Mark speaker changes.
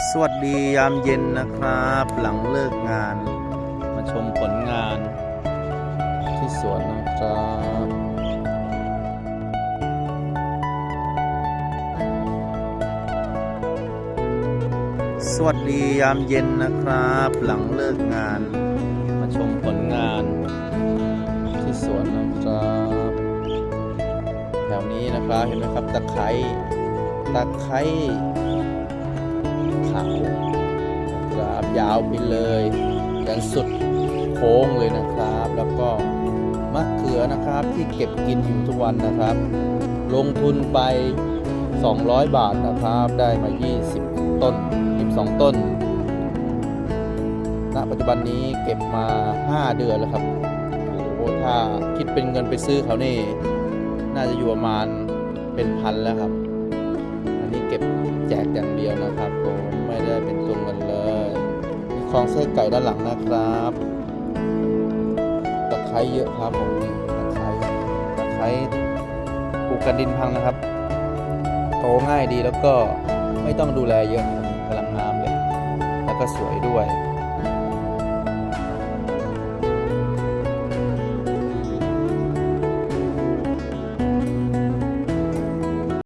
Speaker 1: สวัสดียามเย็นนะครับ หลังเลิกงาน มาชมผลงานที่สวนนะครับสวัสดียามเย็นนะครับ หลังเลิกงาน มาชมผลงาน ที่สวนนะครับแถวนี้นะครับเห็นไหมครับตะไคร้ตะไคร้ ขาวนะครับยาวไปเลยยันสุดโค้งเลยนะครับ แล้วก็มะเขือนะครับที่เก็บกินอยู่ทุกวันนะครับ ลงทุนไป 200 บาทนะครับ ได้มา 20 ต้น 12 ต้น ณ ปัจจุบันนี้เก็บมา 5 เดือนแล้วครับโอ้โหถ้าคิดเป็นเงินไปซื้อเขานี่ น่าจะอยู่ประมาณเป็นพันแล้วครับ อันนี้เก็บแจกอย่างเดียวนะครับผม้เป็นตัวเงินเลย มีคลองไส้ไก่ด้านหลังนะครับตะไคร้เยอะครับผมตะไคร้ตะไคร้ปลูกกันดินพังนะครับ โตง่ายดีแล้วก็ไม่ต้องดูแลเยอะกำลังงามเลย แล้วก็สวยด้วย